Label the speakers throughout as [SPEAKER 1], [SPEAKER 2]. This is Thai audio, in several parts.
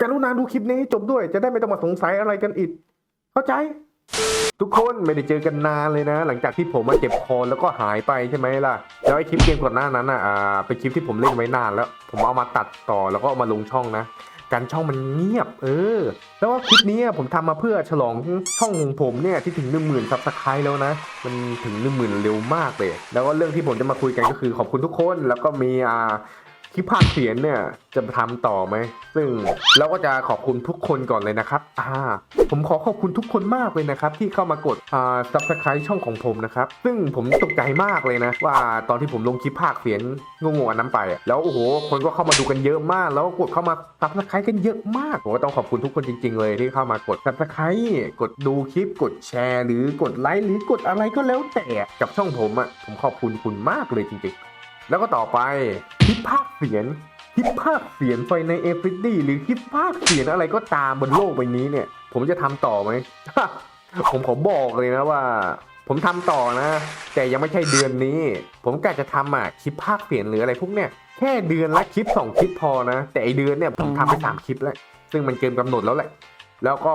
[SPEAKER 1] กรุณาดูคลิปนี้จบด้วยจะได้ไม่ต้องมาสงสัยอะไรกันอีก เข้าใจ ทุกคนไม่ได้เจอกันนานเลยนะ หลังจากที่ผมมาเจ็บคอแล้วก็หายไปใช่ไหมล่ะ แล้วไอคลิปเกมก่อนหน้านั้นอะเป็นคลิปที่ผมเล่นไว้นานแล้ว ผมเอามาตัดต่อแล้วก็เอามาลงช่องนะการช่องมันเงียบ เออ แล้วว่าคลิปนี้ผมทำมาเพื่อฉลองช่องของผมเนี่ยที่ถึง 1 0,000ซับสไครต์แล้วนะ มันถึง 1 0,000เร็วมากเลย แล้วก็เรื่องที่ผมจะมาคุยกันก็คือขอบคุณทุกคน แล้วก็มีอ่า คลิปภาคเสียงเนี่ยจะทำต่อไหม ซึ่งเราก็จะขอบคุณทุกคนก่อนเลยนะครับ อ่า ผมขอขอบคุณทุกคนมากเลยนะครับ ที่เข้ามากดอ่า subscribe ช่องของผมนะครับ ซึ่งผมตกใจมากเลยนะ ว่าตอนที่ผมลงคลิปภาคเสียงงงๆอันนั้นไป แล้วโอ้โห คนก็เข้ามาดูกันเยอะมาก แล้วก็กดเข้ามา subscribe กันเยอะมากผมก็ต้องขอบคุณทุกคนจริง ๆ เลยที่เข้ามากด subscribe กดดูคลิป กดแชร์ หรือกดไลค์หรือกดอะไรก็แล้วแต่กับช่องผมอะผมขอบคุณคุณมากเลยจริง ๆ แล้วก็ต่อไป คลิปภาคเสียงคลิปภาคเสียงไฟในเอฟริดี้หรือคลิปภาคเสียงอะไรก็ตามบนโลกใบนี้เนี่ย ผมจะทำต่อไหม ผมขอบอกเลยนะว่า ผมทำต่อนะ แต่ยังไม่ใช่เดือนนี้ ผมกะจะทำอะคลิปภาคเสียงหรืออะไรพวกเนี้ยแค่เดือนละคลิปสองคลิปพอนะ แต่ไอเดือนเนี่ยผมทำไปสามคลิปแล้ว ซึ่งมันเกินกำหนดแล้วแหละ แล้วก็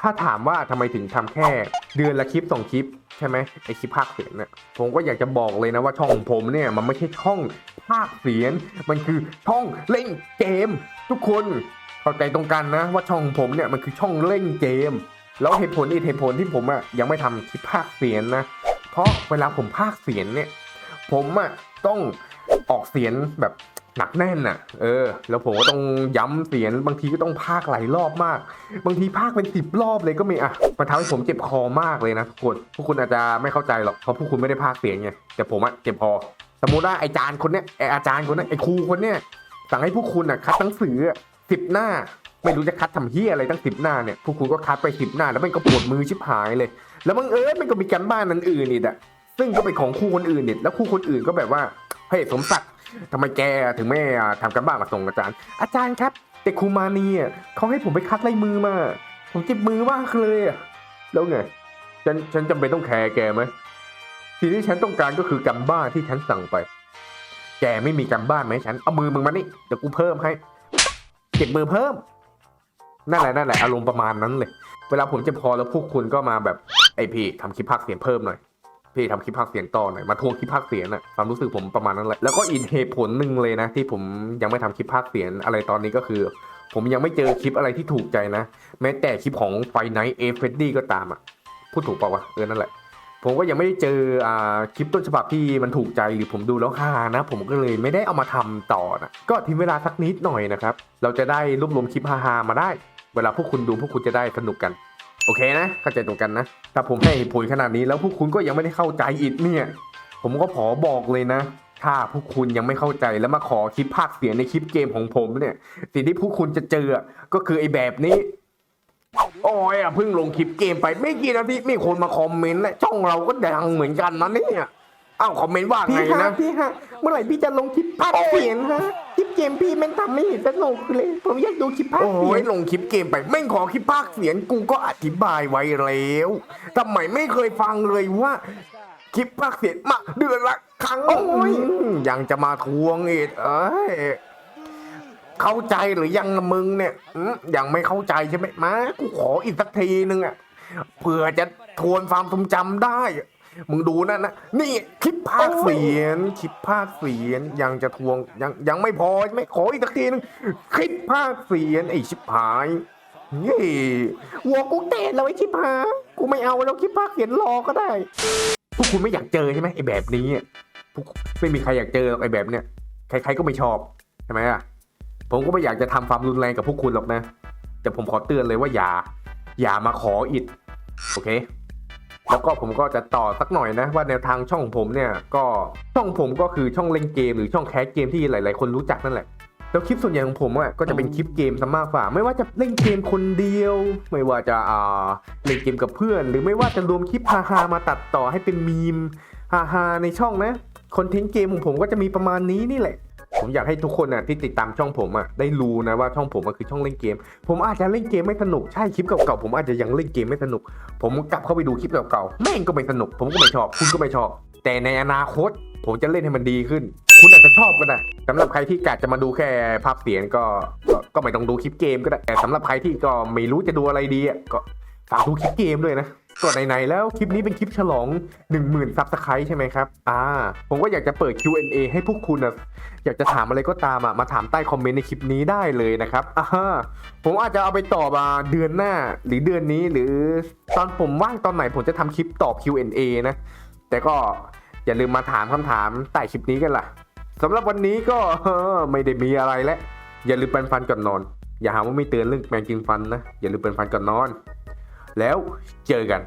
[SPEAKER 1] ถ้าถามว่าทำไมถึงทำแค่เดือนละคลิปสองคลิป ใช่ไหมไอคลิปภาคเสียงเนี่ยผมก็อยากจะบอกเลยนะว่าช่องของผมเนี่ยมันไม่ใช่ช่องภาคเสียง มันคือช่องเล่นเกม ทุกคนเข้าใจตรงกันนะ ว่าช่องผมเนี่ยมันคือช่องเล่นเกม แล้วเหตุผลอีกเหตุผลที่ผมอะยังไม่ทำคลิปภาคเสียงนะ เพราะเวลาผมภาคเสียงเนี่ย ผมอะต้องออกเสียงแบบ หนักแน่นอะ เออ แล้วผมก็ต้องย้ำเสียงบางทีก็ต้องภาคหลายรอบมาก บางทีภาคเป็นสิบรอบเลยก็มีอะมันทำให้ผมเจ็บคอมากเลยนะทุกคนพวกคุณอาจจะไม่เข้าใจหรอกเพราะพวกคุณไม่ได้ภาคเสียงไงแต่ผมอะเจ็บคอสมมุติว่าไอาจารย์คนเนี้ยไออาจารย์คนเนี้ยไอครูคนเนี้ยสั่งให้พวกคุณอะคัดหนังสือสิบหน้า ไม่รู้จะคัดทำเฮียอะไรตั้งสิบหน้าเนี่ยพวกคุณก็คัดไปสิบหน้า แล้วมันก็ปวดมือชิบหายเลย แล้วบังเอิญมันก็มีการบ้านอันอื่นอีกอะซึ่งก็เป็นของครูคนอื่นอีกแล้วครูคนอื่นก็แบบว่าเฮ้ยสมศักดิ์ ทำไมแกถึงไม่ทำการบ้านมาส่งอาจารย์ อาจารย์ครับ แต่ครูมานีเขาให้ผมไปคัดลายมือมา ผมเจ็บมือมากเลยแล้วไง ฉันฉันจำเป็นต้องแคร์แกไหมสิ่งที่ฉันต้องการก็คือการบ้านที่ฉันสั่งไป แกไม่มีการบ้านไหมฉัน เอามือมึงมานี่ เดี๋ยวกูเพิ่มให้เก็บมือเพิ่ม นั่นแหละนั่นแหละอารมณ์ประมาณนั้นเลย เวลาผมจ็บคอแล้วพวกคุณก็มาแบบไอพี่ทำคลิปภาคเสียงเพิ่มหน่อย พี่ทำคลิปภาคเสียงต่อหน่อยมาทวงคลิปภาคเสียงน่ะความรู้สึกผมประมาณนั้นแหละแล้วก็อีกเหตุผลหนึ่งเลยนะ ที่ผมยังไม่ทำคลิปภาคเสียงอะไรตอนนี้ก็คือ ผมยังไม่เจอคลิปอะไรที่ถูกใจนะ แม้แต่คลิปของไฟไนท์เอฟเฟดดี้ก็ตามอะพูดถูกเปล่าวะเออนั่นแหละผมก็ยังไม่ได้เจออ่าคลิปต้นฉบับที่มันถูกใจหรือผมดูแล้วฮานะ ผมก็เลยไม่ได้เอามาทำต่อนะก็ทิ้งเวลาสักนิดหน่อยนะครับ เราจะได้รวบรวมคลิปฮาๆมาได้ เวลาพวกคุณดูพวกคุณจะได้สนุกกัน โอเคนะ เข้าใจตรงกันนะ ถ้าผมให้เหตุผลขนาดนี้แล้วพวกคุณก็ยังไม่ได้เข้าใจอีกเนี่ย ผมก็ขอบอกเลยนะ ถ้าพวกคุณยังไม่เข้าใจแล้วมาขอคลิปภาคเสียงในคลิปเกมของผมเนี่ย สิ่งที่พวกคุณจะเจอก็คือไอ้แบบนี้ โอ้ยอะเพิ่งลงคลิปเกมไปไม่กี่นาทีมีคนมาคอมเมนต์และช่องเราก็ดังเหมือนกันนะเนี่ย อ้าวคอมเมนต์ว่าไง
[SPEAKER 2] พี่ฮะ
[SPEAKER 1] นะ
[SPEAKER 2] พี่ฮะเมื่อไหร่พี่จะลงคลิปภาคเสียงฮะคลิปเกมพี่แม่งทำไม่เห็นสนุกเลย ผมอยากดูคลิปภาค
[SPEAKER 1] โอ้
[SPEAKER 2] เสีย
[SPEAKER 1] ย
[SPEAKER 2] ง
[SPEAKER 1] ลงคลิปเกมไปไม่ขอคลิปภาคเสียงกูก็อธิบายไว้แล้วทำไมไม่เคยฟังเลยว่า คลิปภาคเสียงมาเดือนละครั้ง
[SPEAKER 2] โอ้ย
[SPEAKER 1] มยังจะมาทวงอีกเอ้ยเข้าใจหรือยังมึงเนี่ยอืมยังไม่เข้าใจใช่ไหมมากูขออีกสักทีนึงอะเผื่อจะทวนความทรงจำได้ มึงดูนั่นนะ นี่คลิปภาคเสียงคลิปภาคเสียงยังจะทวงยังยังไม่พอใช่ไหมขออีกสักทีนึงคลิปภาคเสียงไอ้ชิบหายนี่
[SPEAKER 2] หัวกูเตะแล้วไอ้คลิปหากูไม่เอาแล้วคลิปภาคเสียงรอก็ได้
[SPEAKER 1] พวกคุณไม่อยากเจอใช่ไหมไอ้แบบนี้พวกไม่มีใครอยากเจอหรอกไอ้แบบเนี้ยใครๆก็ไม่ชอบใช่ไหมอะผมก็ไม่อยากจะทำความรุนแรงกับพวกคุณหรอกนะ แต่ผมขอเตือนเลยว่าอย่า อย่ามาขออิดโอเค แล้วก็ผมก็จะต่อสักหน่อยนะว่าแนวทางช่องผมเนี่ยก็ช่องผมก็คือช่องเล่นเกมหรือช่องแคสเกมที่หลาย ๆ คนรู้จักนั่นแหละแล้วคลิปส่วนใหญ่ของผมอะก็จะเป็นคลิปเกมซะมากกว่า ไม่ว่าจะเล่นเกมคนเดียว ไม่ว่าจะอ่าเล่นเกมกับเพื่อน หรือไม่ว่าจะรวมคลิปฮาๆมาตัดต่อให้เป็นมีมฮาๆในช่องนะคอนเทนต์เกมของผมก็จะมีประมาณนี้นี่แหละ ผมอยากให้ทุกคนอะที่ติดตามช่องผมอะได้รู้นะว่าช่องผมมันคือช่องเล่นเกม ผมอาจจะเล่นเกมไม่สนุกใช่คลิปเก่าๆผมอาจจะยังเล่นเกมไม่สนุก ผมกลับเข้าไปดูคลิปเก่าๆแม่งก็ไม่สนุก ผมก็ไม่ชอบ คุณก็ไม่ชอบ แต่ในอนาคต ผมจะเล่นให้มันดีขึ้น คุณอาจจะชอบก็ได้สำหรับใครที่กะจะมาดูแค่ภาพเสียงก็ก็ก็ไม่ต้องดูคลิปเกมก็ได้แต่สำหรับใครที่ก็ไม่รู้จะดูอะไรดีอะก็ฝากดูคลิปเกมด้วยนะ ก็ไหนๆแล้วคลิปนี้เป็นคลิปฉลอง 10,000ซับสไครต์ใช่ไหมครับอ่าผมก็อยากจะเปิด Q&A ให้พวกคุณนะอยากจะถามอะไรก็ตามอะมาถามใต้คอมเมนต์ในคลิปนี้ได้เลยนะครับอ่าผมอาจจะเอาไปตอบมาเดือนหน้า หรือเดือนนี้หรือตอนผมว่างตอนไหนผมจะทำคลิปตอบ Q&A นะ แต่ก็อย่าลืมมาถามคำถามใต้คลิปนี้กันล่ะสำหรับวันนี้ก็ไม่ได้มีอะไรแล้วอย่าลืมแปรงฟันก่อนนอน อย่าหาว่าไม่เตือนเรื่องแปรงกินฟันนะอย่าลืมแปรงฟันก่อนนอน แล้วเจอกัน